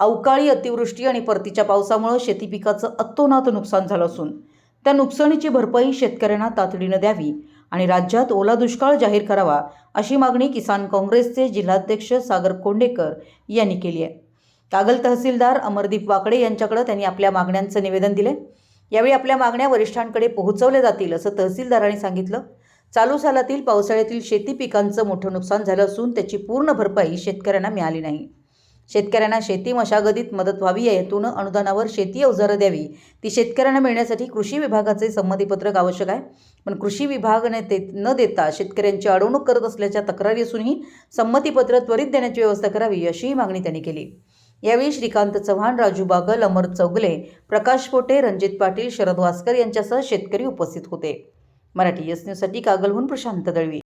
अवकाळी अतिवृष्टी आणि परतीच्या पावसामुळे शेती पिकाचं अतोनात नुकसान झालं असून त्या नुकसानीची भरपाई शेतकऱ्यांना तातडीनं द्यावी आणि राज्यात ओला दुष्काळ जाहीर करावा अशी मागणी किसान काँग्रेसचे जिल्हाध्यक्ष सागर कोंडेकर यांनी केली आहे. कागल तहसीलदार अमरदीप वाकडे यांच्याकडे त्यांनी आपल्या मागण्यांचं निवेदन दिले यावेळी आपल्या मागण्या वरिष्ठांकडे पोहोचवल्या जातील असं तहसीलदारांनी सांगितलं. चालू सालातील पावसाळ्यातील शेती पिकांचं मोठं नुकसान झालं असून त्याची पूर्ण भरपाई शेतकऱ्यांना मिळाली नाही. शेतकऱ्यांना शेती मशागतीत मदत व्हावी या हेतून अनुदानावर शेती अवजारं द्यावी. ती शेतकऱ्यांना मिळण्यासाठी कृषी विभागाचे संमतीपत्रक आवश्यक आहे. पण कृषी विभागाने ते न देता शेतकऱ्यांची अडवणूक करत असल्याच्या तक्रारी असूनही संमतीपत्र त्वरित देण्याची व्यवस्था करावी अशीही मागणी त्यांनी केली. यावेळी श्रीकांत चव्हाण राजू बागल अमर चौगले प्रकाश पोटे रणजित पाटील शरद वास्कर यांच्यासह शेतकरी उपस्थित होते. मराठी एस न्यूजसाठी कागलहून प्रशांत दळवी.